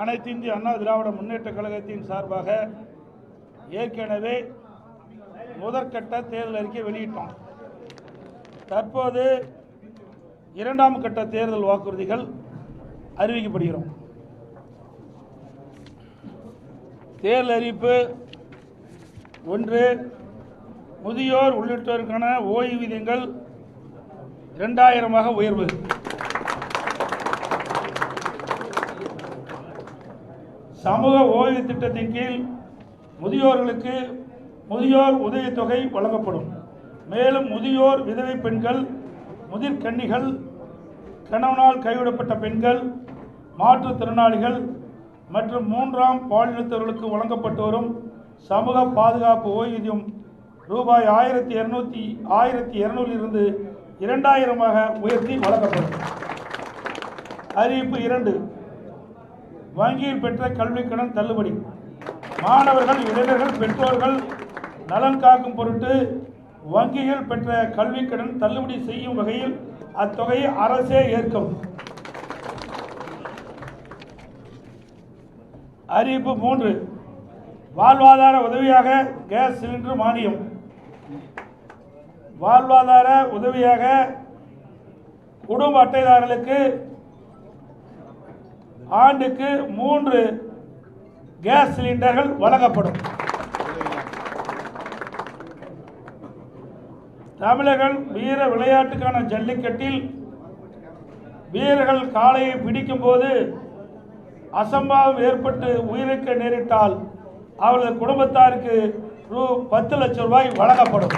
அனைத்து இந்திய அண்ணா திராவிட முன்னேற்ற கழகத்தின் சார்பாக ஏற்கனவே முதற்கட்ட தேர்தல் அறிக்கை வெளியிட்டோம். தற்போது இரண்டாம் கட்ட தேர்தல் வாக்குறுதிகள் அறிவிக்கப்படுகிறோம். தேர்தல் அறிவிப்பு ஒன்று முதியோர் உள்ளிட்டோருக்கான ஓய்வூதியங்கள் இரண்டாயிரமாக உயர்வு. சமூக ஓய்வு திட்டத்தின் கீழ் முதியோர்களுக்கு முதியோர் உதவித்தொகை வழங்கப்படும். மேலும் முதியோர் விதவை பெண்கள் முதிர்கன்னிகள் கணவனால் கைவிடப்பட்ட பெண்கள் மாற்றுத்திறனாளிகள் மற்றும் மூன்றாம் பாலினத்தவர்களுக்கு வழங்கப்பட்டு வரும் சமூக பாதுகாப்பு ஓய்வூதியம் ரூபாய் ஆயிரத்தி இரநூத்தி ஆயிரத்தி இருநூறிலிருந்து இரண்டாயிரமாக உயர்த்தி வழங்கப்படும். அறிவிப்பு இரண்டு. வங்கியில் பெற்ற கல்விக் கடன் தள்ளுபடி. மாணவர்கள் இளைஞர்கள் பெற்றோர்கள் நலன் காக்கும் பொருட்டு வங்கிகள் பெற்ற கல்விக் கடன் தள்ளுபடி செய்யும் வகையில் அத்தொகையை அரசே ஏற்கும். அறிவிப்பு மூன்று. வாழ்வாதார உதவியாக கேஸ் சிலிண்டர் மானியம். வாழ்வாதார உதவியாக குடும்ப அட்டைதாரர்களுக்கு ஆண்டுக்கு மூன்று கேஸ் சிலிண்டர்கள் வழங்கப்படும். தமிழர்கள் வீர விளையாட்டுக்கான ஜல்லிக்கட்டில் வீரர்கள் காளையை பிடிக்கும் போது அசம்பாவம் ஏற்பட்டு உயிருக்கு நேரிட்டால் அவரது குடும்பத்தாருக்கு ரூ பத்து லட்சம் ரூபாய் வழங்கப்படும்.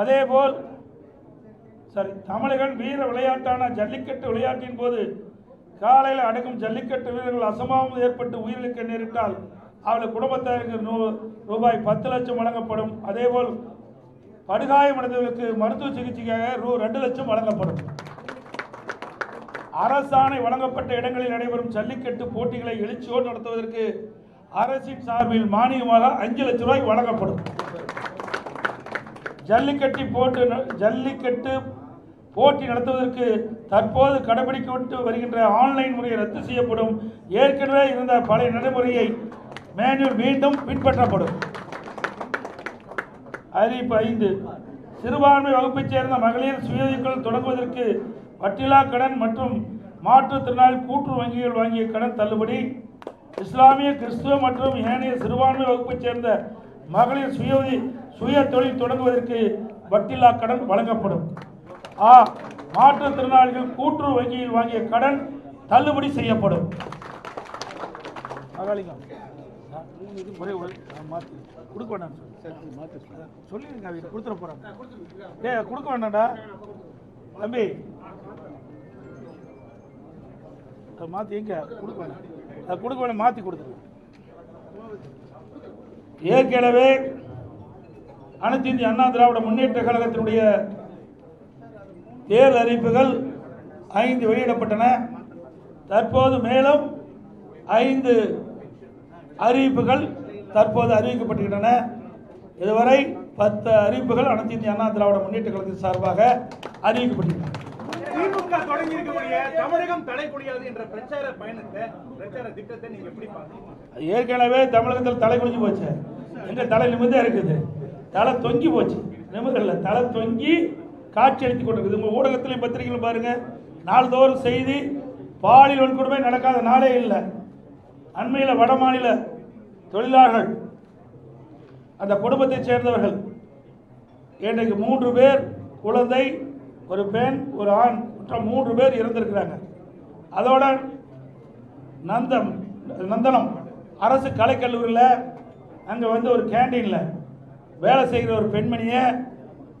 அதேபோல் சரி தமிழகன் வீர விளையாட்டான ஜல்லிக்கட்டு விளையாட்டின் போது காலையில் அடக்கும் ஜல்லிக்கட்டு வீரர்கள் அசம்பாவம் ஏற்பட்டு உயிரிழக்க நேரிட்டால் அவர்கள் குடும்பத்தாருக்கு நூ ரூபாய் பத்து லட்சம் வழங்கப்படும். அதேபோல் படுகாயமடைந்தவர்களுக்கு மருத்துவ சிகிச்சைக்காக ரூ ரெண்டு லட்சம் வழங்கப்படும். அரசாணை வழங்கப்பட்ட இடங்களில் நடைபெறும் ஜல்லிக்கட்டு போட்டிகளை எழுச்சியோடு நடத்துவதற்கு அரசின் சார்பில் மானியமாக அஞ்சு லட்சம் ரூபாய் வழங்கப்படும். ஜல்லிக்கட்டு போட்டு ஜல்லிக்கட்டு போட்டி நடத்துவதற்கு தற்போது கடைபிடிக்கப்பட்டு வருகின்ற ஆன்லைன் முறை ரத்து செய்யப்படும். ஏற்கனவே இருந்த பழைய நடைமுறையை மேனுவல் மீண்டும் பின்பற்றப்படும். அறிவிப்பு ஐந்து. சிறுபான்மை வகுப்பைச் சேர்ந்த மகளிர் சுயதிக்குள் தொடங்குவதற்கு வட்டிலா கடன் மற்றும் மாற்றுத்திறனாளி கூட்டு வங்கிகள் வாங்கிய கடன் தள்ளுபடி. இஸ்லாமிய கிறிஸ்துவ மற்றும் ஏனைய சிறுபான்மை வகுப்பைச் சேர்ந்த மகளிர் சுய சுய தொழில் தொடங்குவதற்கு வட்டிலா கடன் வழங்கப்படும். ஆ மாற்றுத்திறனாளிகள் கூட்டுறவு வங்கியில் வாங்கிய கடன் தள்ளுபடி செய்யப்படும். கொடுக்க வேண்டாம் சொல்லிடுங்க அவங்க கொடுத்துட போறாங்க ஏ கொடுக்க வேண்டாம்டா. தம்பி. மாற்றி எங்க? கொடுக்க வேண்டாம் அதை கொடுக்க வேண்டாம் மாற்றி கொடுத்துருங்க ஏற்கனவே அனைத்து இந்திய அண்ணா திராவிட முன்னேற்ற கழகத்தினுடைய தேர்தல் அறிவிப்புகள் ஐந்து வெளியிடப்பட்டன. தற்போது மேலும் ஐந்து அறிவிப்புகள் தற்போது அறிவிக்கப்பட்டுள்ளன இதுவரை பத்து அறிவிப்புகள் அனைத்து இந்திய அண்ணா திராவிட முன்னேற்ற கழகத்தின் சார்பாக அறிவிக்கப்பட்டுள்ளன. திமுக தொடங்கி இருக்கக்கூடிய தமிழகம் தலைக்குடியாது என்ற பிரச்சார பயணத்தை பிரச்சார திட்டத்தை நீங்க எப்படி பாக்குறீங்க ஏற்கனவே தமிழகத்தில் தலை குனிஞ்சு போச்சு. எங்க தலை நிமிர்ந்தே இருக்குது. தலை தொங்கி போச்சு. நிமிர்தல்ல. தலை தொங்கி காட்சி அளித்துக் கொண்டிருக்குது உங்கள் ஊடகத்திலையும் பத்திரிகைகளும் பாருங்கள் நாள்தோறும் செய்தி பாலியல் வன்கொடுமை நடக்காத நாளே இல்லை. அண்மையில் வட மாநில தொழிலாளர்கள் அந்த குடும்பத்தைச் சேர்ந்தவர்கள் இன்றைக்கு மூன்று பேர் குழந்தை ஒரு பெண் ஒரு ஆண் மற்ற மூன்று பேர் இறந்திருக்கிறாங்க. அதோட நந்தம் நந்தனம் அரசு கலைக்கல்லூரியில் அங்கே வந்து ஒரு கேண்டீனில் வேலை செய்கிற ஒரு பெண்மணியை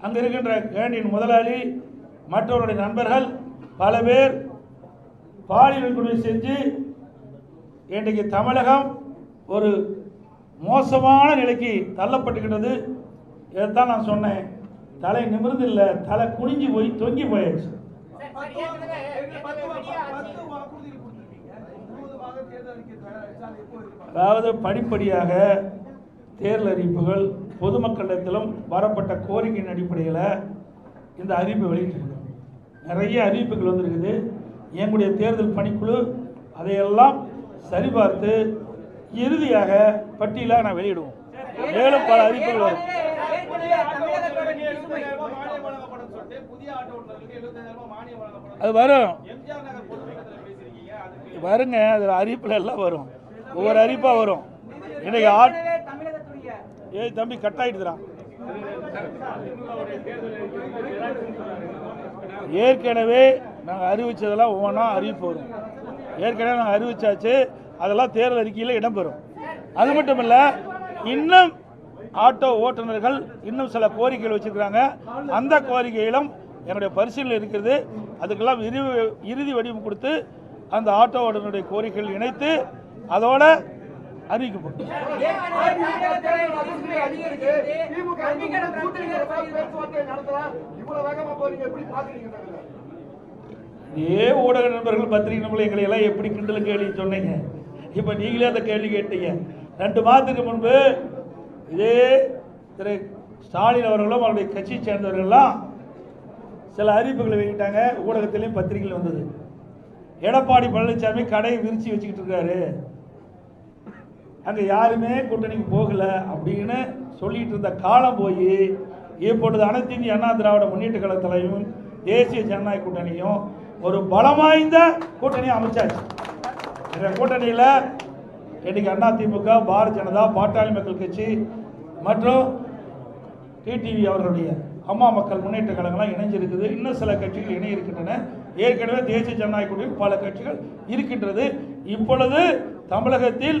அங்கே இருக்கின்ற கேண்டீன் முதலாளி மற்றவருடைய நண்பர்கள் பல பேர் பாலியல் வன்கொடுமை செஞ்சு இன்றைக்கு தமிழகம் ஒரு மோசமான நிலைக்கு தள்ளப்பட்டுக்கிட்டது. இதைத்தான் நான் சொன்னேன். தலை நிமிர்ந்து இல்லை தலை குனிஞ்சு போய் தொங்கி போயாச்சு. அதாவது படிப்படியாக தேர்தல் அறிவிப்புகள் பொதுமக்களிடத்திலும் வரப்பட்ட கோரிக்கையின் அடிப்படையில் இந்த அறிவிப்பை வெளியிட்டிருக்கோம் நிறைய அறிவிப்புகள் வந்திருக்குது. எங்களுடைய தேர்தல் பணிக்குழு அதையெல்லாம் சரிபார்த்து இறுதியாக பட்டியலாக நான் வெளியிடுவோம். மேலும் பல அறிவிப்புகள் வரும். அது வரும். வருங்க அதில் அறிவிப்பில் எல்லாம் வரும். ஒவ்வொரு அறிவிப்பாக வரும். இன்றைக்கு ஆட் ஏய் தம்பி கட் ஆயிடுதுறான் ஏற்கனவே நாங்கள் அறிவித்ததெல்லாம் ஒவ்வொன்றா அறிவிப்பு வரும். ஏற்கனவே நாங்கள் அறிவிச்சாச்சு அதெல்லாம் தேர்தல் அறிக்கையில் இடம்பெறும் அது மட்டும் இல்லை இன்னும் ஆட்டோ ஓட்டுநர்கள் இன்னும் சில கோரிக்கைகள் வச்சுருக்கிறாங்க. அந்த கோரிக்கையிலும் என்னுடைய பரிசீலனை இருக்கிறது. அதுக்கெல்லாம் இறுதி இறுதி வடிவம் கொடுத்து அந்த ஆட்டோ ஓட்டுநருடைய கோரிக்கைகள் இணைத்து அதோட அறிவிக்கப்படும். ஏ ஊடக நண்பர்கள் பத்திரிகை நண்பர்கள் எங்களை எல்லாம் எப்படி கிண்டல் கேள்வி சொன்னீங்க? இப்போ நீங்களே அந்த கேள்வி கேட்டீங்க. ரெண்டு மாதத்துக்கு முன்பு இதே திரு ஸ்டாலின் அவர்களும் அவருடைய கட்சியை சேர்ந்தவர்கள்லாம் சில அறிவிப்புகளை வெளியிட்டாங்க. ஊடகத்திலையும் பத்திரிகையில் வந்தது. எடப்பாடி பழனிசாமி கடையை விரித்து வச்சுக்கிட்டு இருக்காரு. அங்கே யாருமே கூட்டணிக்கு போகலை அப்படின்னு சொல்லிட்டு இருந்த காலம் போய் இப்பொழுது அனைத்து இந்திய அண்ணா திராவிட முன்னேற்ற கழகத்திலையும் தேசிய ஜனநாயக கூட்டணியும் ஒரு பலம் வாய்ந்த கூட்டணியை அமைச்சாச்சு. இந்த கூட்டணியில் இன்னைக்கு அண்ணா திமுக பாரதிய ஜனதா பாட்டாளி மக்கள் கட்சி மற்றும் டிடிவி அவர்களுடைய அம்மா மக்கள் முன்னேற்ற கழகம்லாம் இணைஞ்சிருக்குது. இன்னும் சில கட்சிகள் இணை இருக்கின்றன ஏற்கனவே தேசிய ஜனநாயக கூட்டணியில் பல கட்சிகள் இருக்கின்றது. இப்பொழுது தமிழகத்தில்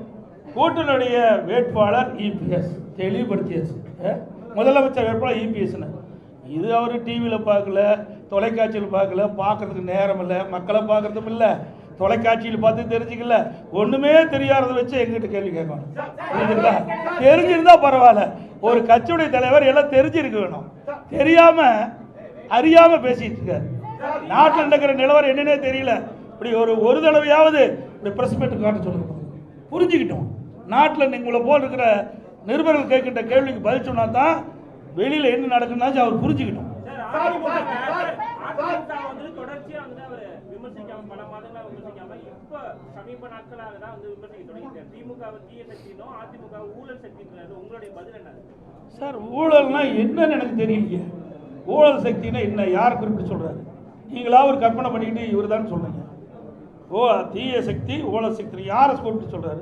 கூட்டணியுடைய வேட்பாளர் இபிஎஸ் தெளிவுபடுத்தியாச்சு. முதலமைச்சர் வேட்பாளர் இபிஎஸ்னு இது அவர் டிவியில் பார்க்கல தொலைக்காட்சியில் பார்க்கல பார்க்கறதுக்கு நேரம் இல்லை மக்களை பார்க்கறதும் இல்லை தொலைக்காட்சியில் பார்த்து தெரிஞ்சுக்கல. ஒன்றுமே தெரியாததை வச்சு எங்கிட்ட கேள்வி கேட்கணும். புரியுதுங்களா தெரிஞ்சிருந்தா பரவாயில்ல. ஒரு கட்சியுடைய தலைவர் எல்லாம் தெரிஞ்சிருக்க வேணும். தெரியாம அறியாம பேசிட்டு இருக்காரு. நாட்டில் நடக்கிற நிலவரம் என்னன்னே தெரியல. இப்படி ஒரு ஒரு தடவையாவது இப்படி பிரஸ் மீட்டு காட்ட சொல்லுங்க. புரிஞ்சுக்கிட்டோம். நாட்டில் உங்களை போல் இருக்கிற நிருபர்கள் கேட்கின்ற கேள்விக்கு பதில் சொன்னா தான் வெளியில் என்ன நடக்குதுன்னா அவர் என்ன? சார் ஊழல்னா என்னன்னு எனக்கு தெரியலையே. ஊழல் சக்தினா என்ன? யார் குறிப்பிட்டு சொல்றாரு? நீங்களா ஒரு கற்பனை பண்ணிக்கிட்டு இவர் தான் சொல்றீங்க ஓ தீய சக்தி ஊழல் சக்தி யாரை குறிப்பிட்டு சொல்றாரு?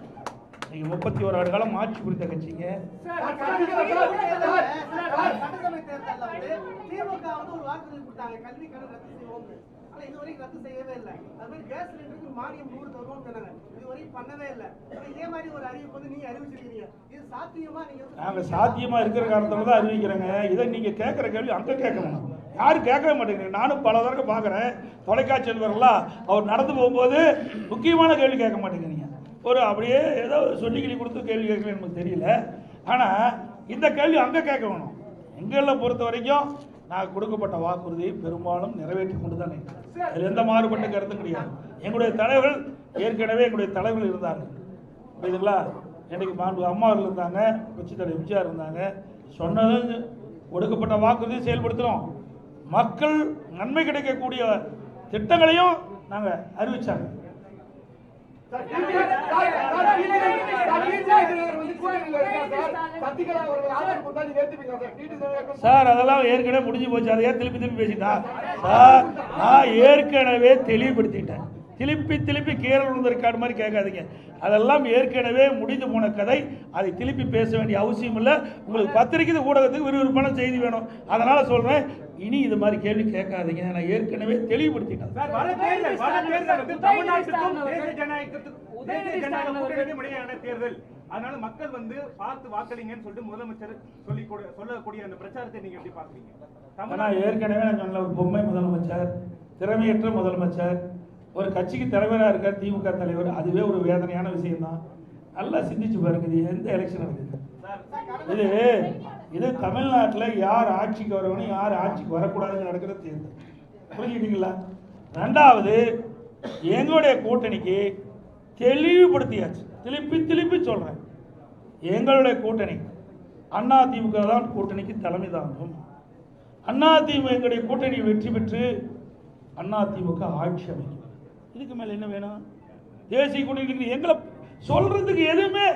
நீங்கள் முப்பத்தி ஒரு ஆண்டு காலம் ஆட்சி புரிந்த கட்சிங்க நீங்க சாத்தியமா நீங்க வந்து- நாங்கள் சாத்தியமாக இருக்கிற காரணத்தில் தான் அறிவிக்கிறேங்க இதை நீங்கள் கேட்குற கேள்வி அங்கே கேட்கணும் யாரும் கேட்கவே மாட்டேங்கிறீங்க நானும் பல தடவை பார்க்குறேன் தொலைக்காட்சி வருங்களா அவர் நடந்து போகும்போது முக்கியமான கேள்வி கேட்க மாட்டேங்கிறீங்க ஒரு அப்படியே ஏதோ ஒரு சொல்லிக்கிளி கொடுத்து கேள்வி கேட்கல நமக்கு தெரியல. ஆனால் இந்த கேள்வி அங்கே கேட்க வேணும் எங்களை பொறுத்த வரைக்கும் நான் கொடுக்கப்பட்ட வாக்குறுதியை பெரும்பாலும் நிறைவேற்றி கொண்டு தான் அதில் எந்த மாறுபட்ட கருத்தும் கிடையாது. எங்களுடைய தலைவர்கள் ஏற்கனவே எங்களுடைய தலைவர்கள் இருந்தார்கள் புரியுதுங்களா? இன்னைக்கு மாண்பு அம்மா அவர்கள் இருந்தாங்க கட்சி தலைவர் எம்ஜிஆர் இருந்தாங்க. சொன்னது கொடுக்கப்பட்ட வாக்குறுதியை செயல்படுத்துகிறோம் மக்கள் நன்மை கிடைக்கக்கூடிய திட்டங்களையும் நாங்கள் அறிவிச்சாங்க. சார் அதெல்லாம் ஏற்கனவே முடிஞ்சு போச்சு. அதையே திருப்பி திருப்பி பேசிட்டா? சார் நான் ஏற்கனவே தெளிவுபடுத்திட்டேன். திருப்பி திருப்பி கீரல் விழுந்த ரெக்கார்டு மாதிரி கேட்காதீங்க. அதெல்லாம் ஏற்கனவே முடிந்து போன கதை. அதை திருப்பி பேச வேண்டிய அவசியம் இல்லை. உங்களுக்கு பத்திரிக்கை ஊடகத்துக்கு விறுவிறுப்பான செய்தி வேணும். அதனால் சொல்கிறேன் இனி இது மாதிரி கேள்வி கேட்காதீங்க. நான் ஏற்கனவே தெளிவுபடுத்திட்டேன். தேர்தல் அதனால மக்கள் வந்து பார்த்து வாக்களிங்கன்னு சொல்லிட்டு முதலமைச்சர் சொல்லி கொடு- சொல்லக்கூடிய அந்த பிரச்சாரத்தை நீங்க எப்படி பாக்குறீங்க தமிழ்நாடு ஏற்கனவே நான் சொன்ன ஒரு பொம்மை முதலமைச்சர் திறமையற்ற முதலமைச்சர் ஒரு கட்சிக்கு தலைவராக இருக்கார் திமுக தலைவர் அதுவே ஒரு வேதனையான விஷயம்தான். நல்லா சிந்திச்சு பாருங்க இது எந்த எலெக்ஷன் இருக்குது இது இது தமிழ்நாட்டில் யார் ஆட்சிக்கு வரணும் யார் ஆட்சிக்கு வரக்கூடாதுன்னு நடக்கிற தேர்தல். புரிஞ்சுக்கிட்டீங்களா? ரெண்டாவது எங்களுடைய கூட்டணிக்கு தெளிவுபடுத்தியாச்சு. திருப்பி திருப்பி சொல்கிறேன் எங்களுடைய கூட்டணி அண்ணா திமுக தான் கூட்டணிக்கு தலைமை தாங்கும். அண்ணா திமுக எங்களுடைய கூட்டணி வெற்றி பெற்று அண்ணா திமுக ஆட்சி அமைக்கும். இதுக்கு மேலே என்ன வேணும்? தேசிய கூட்டணிக்கு எங்களை சொல்றதுக்கு எதுவுமே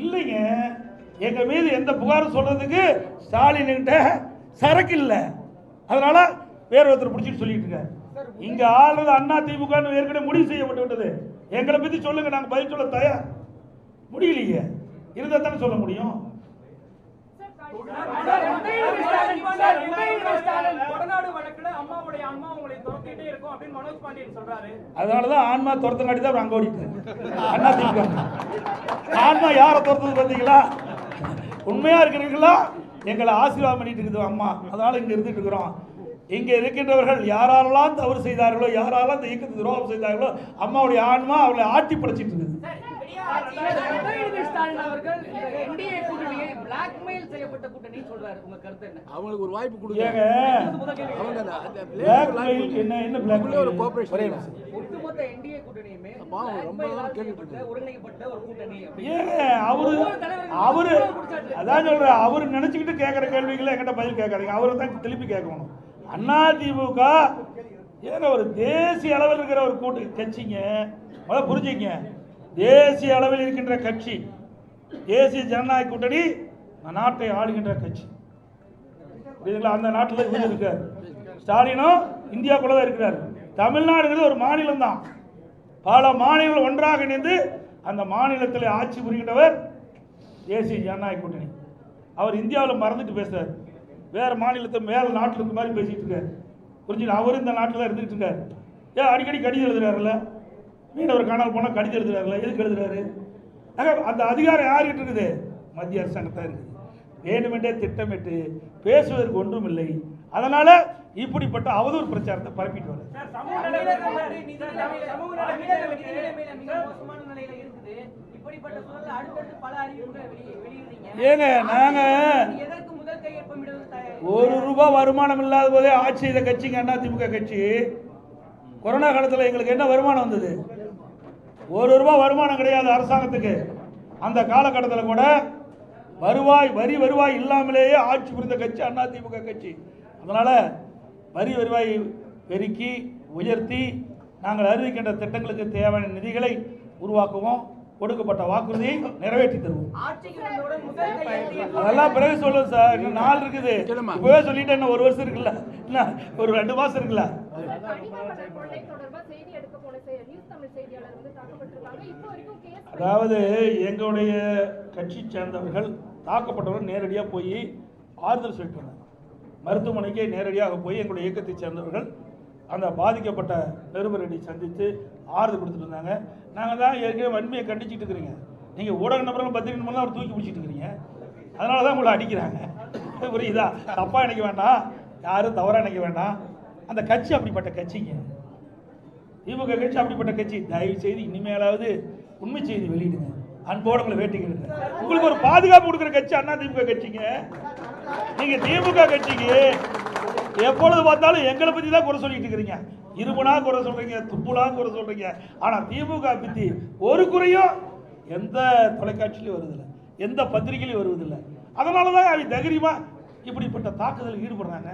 இல்லைங்க. எங்க மீது எந்த புகாரும் சொல்றதுக்கு ஸ்டாலின் கிட்ட சரக்கு இல்லை. அதனால வேற ஒருத்தர் பிடிச்சிட்டு சொல்லிட்டு இருக்காரு. இங்க ஆளுறது அண்ணா திமுக ஏற்கனவே முடிவு செய்யப்பட்டு விட்டது. எங்களை பத்தி சொல்லுங்க நாங்க பதில் சொல்ல தயார். முடியலையே. இருந்தா தானே சொல்ல முடியும். கொடநாடு வழக்குல அம்மாவுடைய அம்மா உங்களை துரத்திட்டே இருக்கும் அப்படின்னு மனோஜ் பாண்டியன் சொல்றாரு. அதனால தான் ஆன்மா துரத்தங்காட்டி தான் அங்கே ஓடிட்டு அண்ணா திமுக. ஆன்மா யாரை துரத்துது பார்த்தீங்களா உண்மையா இருக்கிறீங்களா எங்களை ஆசீர்வாதம் பண்ணிட்டு இருக்குது அம்மா. அதனால இங்க இருந்துட்டு இருக்கிறோம். இங்க இருக்கின்றவர்கள் யாரெல்லாம் தவறு செய்தார்களோ யாரெல்லாம் இந்த இயக்கத்துக்கு துரோகம் செய்தார்களோ அம்மாவுடைய ஆன்மா அவளை ஆட்டி படைச்சிட்டு இருக்குது. அவங்களுக்கு ஒரு வாய்ப்பு கொடுங்க. என்ன என்ன ஒட்டுமொத்த என்டிஏ கூட்டணியுமே ரொம்ப ஒரு கூட்டணி. ஏங்க அவரு அவரு அதான் சொல்றேன் அவரு நினைச்சுக்கிட்டு கேட்குற கேள்விகளை என்கிட்ட பதில் கேட்காதீங்க. அவரை தான் திருப்பி கேட்கணும். அண்ணா திமுக ஏங்க ஒரு தேசிய அளவில் இருக்கிற ஒரு கூட்டு கட்சிங்க. முதல்ல புரிஞ்சுங்க. தேசிய அளவில் இருக்கின்ற கட்சி தேசிய ஜனநாயக கூட்டணி நாட்டை ஆளுகின்ற கட்சி. புரியுதுங்களா? அந்த நாட்டில் இவர் இருக்கார் ஸ்டாலினும் இந்தியாக்குள்ள தான் இருக்கிறார். தமிழ்நாடுங்கிறது ஒரு மாநிலம் தான் பல மாநிலங்கள் ஒன்றாக இணைந்து அந்த மாநிலத்தில் ஆட்சி புரிகின்றவர் தேசிய ஜனநாயக கூட்டணி. அவர் இந்தியாவில் மறந்துட்டு பேசுகிறார் வேறு மாநிலத்தை மேலே நாட்டில் இருக்க மாதிரி பேசிகிட்டு இருக்காரு. புரிஞ்சுங்களா அவர் இந்த நாட்டில் இருந்துட்டு இருக்காரு. ஏன் அடிக்கடி கடிதம் எழுதுறாருல்ல? மீனவர் காணால் போனால் கடிதம் எழுதுறாருல எதுக்கு எழுதுறாரு? அந்த அதிகாரம் யார்கிட்ட இருக்குது? மத்திய அரசாங்கத்தான் இருக்குது. வேண்டுமென்றே திட்டமிட்டு பேசுவதற்கு ஒன்றும் இல்லை அதனால் இப்படிப்பட்ட அவதூறு பிரச்சாரத்தை பரப்பிட்டு வர சார் சமூக தமிழக நலன் நிதி சார், நிலைமையில- சமூக தமிழக நலன் நிதி நிலைமையில மிக மோசமான நிலையில இருக்குது. இப்படிப்பட்ட சூழல்ல அடுத்தடுத்து பல அறிவிப்புகளை வெளி- வெளியிடுறீங்க. ஏங்க, நாங்க- ஒரு ரூபாய் வருமானம் இல்லாத போதே ஆட்சி செய்த கட்சிங்க அண்ணா திமுக கட்சி. கொரோனா காலத்தில் எங்களுக்கு என்ன வருமானம் வந்தது? ஒரு ரூபாய் வருமானம் கிடையாது அரசாங்கத்துக்கு. அந்த காலகட்டத்தில் கூட வருவாய் வரி வருவாய் இல்லாமலேயே ஆட்சி புரிந்த கட்சி அண்ணா திமுக கட்சி. அதனால வரி வருவாய் பெருக்கி உயர்த்தி நாங்கள் அறிவிக்கின்ற திட்டங்களுக்கு தேவையான நிதிகளை உருவாக்குவோம். கொடுக்கப்பட்ட வாக்குறுதியை நிறைவேற்றி தருவோம். அதெல்லாம் பிறகு சொல்லுவோம் சார். இன்னும் நாள் இருக்குது. இப்பவே சொல்லிட்டேன். இன்னும் ஒரு வருஷம் இருக்குல்ல. என்ன ஒரு ரெண்டு மாசம் இருக்குல்ல. அதாவது எங்களுடைய கட்சி சேர்ந்தவர்கள் தாக்கப்பட்டவர்கள் நேரடியாக போய் ஆறுதல் சொல்லிட்டு மருத்துவமனைக்கு நேரடியாக போய் எங்களுடைய இயக்கத்தை சேர்ந்தவர்கள் அந்த பாதிக்கப்பட்ட நிருபரடி சந்தித்து ஆறுதல் கொடுத்துட்டு இருந்தாங்க. நாங்கள் தான் ஏற்கனவே வன்மையை கண்டிச்சுட்டு இருக்கிறீங்க. நீங்கள் ஊடக நபர்களும் பத்திரிகை நபர்களும் அவர் தூக்கி பிடிச்சிட்டு இருக்கிறீங்க. அதனால தான் உங்களை அடிக்கிறாங்க. புரியுதா? தப்பாக நினைக்க வேண்டாம். யாரும் தவறாக நினைக்க வேண்டாம். அந்த கட்சி அப்படிப்பட்ட கட்சிங்க. திமுக கட்சி அப்படிப்பட்ட கட்சி. தயவு செய்து இனிமேலாவது உண்மை செய்தி வெளியிடுங்க. அன்போடு உங்களை வேட்டிக்கிறேன் உங்களுக்கு ஒரு பாதுகாப்பு கொடுக்குற கட்சி அண்ணா திமுக கட்சிங்க. நீங்கள் திமுக கட்சிக்கு எப்பொழுது பார்த்தாலும் எங்களை பற்றி தான் குறை சொல்லிட்டு இருக்கிறீங்க. இருமுனா குறை சொல்கிறீங்க துப்புனா குறை சொல்கிறீங்க ஆனால் திமுக பற்றி ஒரு குறையும் எந்த தொலைக்காட்சியிலையும் வருதில்லை எந்த பத்திரிகையிலையும் வருவதில்லை. அதனால தான் அவங்க தைரியமாக இப்படிப்பட்ட தாக்குதல் ஈடுபடுறாங்க.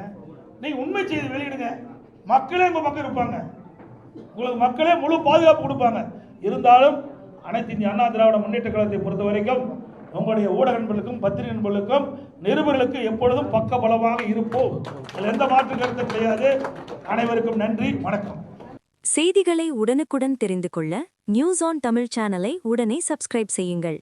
நீங்கள் உண்மை செய்தி வெளியிடுங்க. மக்களே உங்கள் பக்கம் இருப்பாங்க. உங்களுக்கு மக்களே முழு பாதுகாப்பு கொடுப்பாங்க. இருந்தாலும் அனைத்து இந்திய அண்ணா திராவிட முன்னேற்ற கழகத்தை பொறுத்த வரைக்கும் உங்களுடைய ஊடக நண்பர்களுக்கும் பத்திரிகை நண்பர்களுக்கும் நிருபர்களுக்கு எப்பொழுதும் பக்க பலமாக இருப்போம். இதில் எந்த மாற்று கருத்து கிடையாது. அனைவருக்கும் நன்றி. வணக்கம். செய்திகளை உடனுக்குடன் தெரிந்து கொள்ள நியூஸ் ஆன் தமிழ் சேனலை உடனே சப்ஸ்கிரைப் செய்யுங்கள்.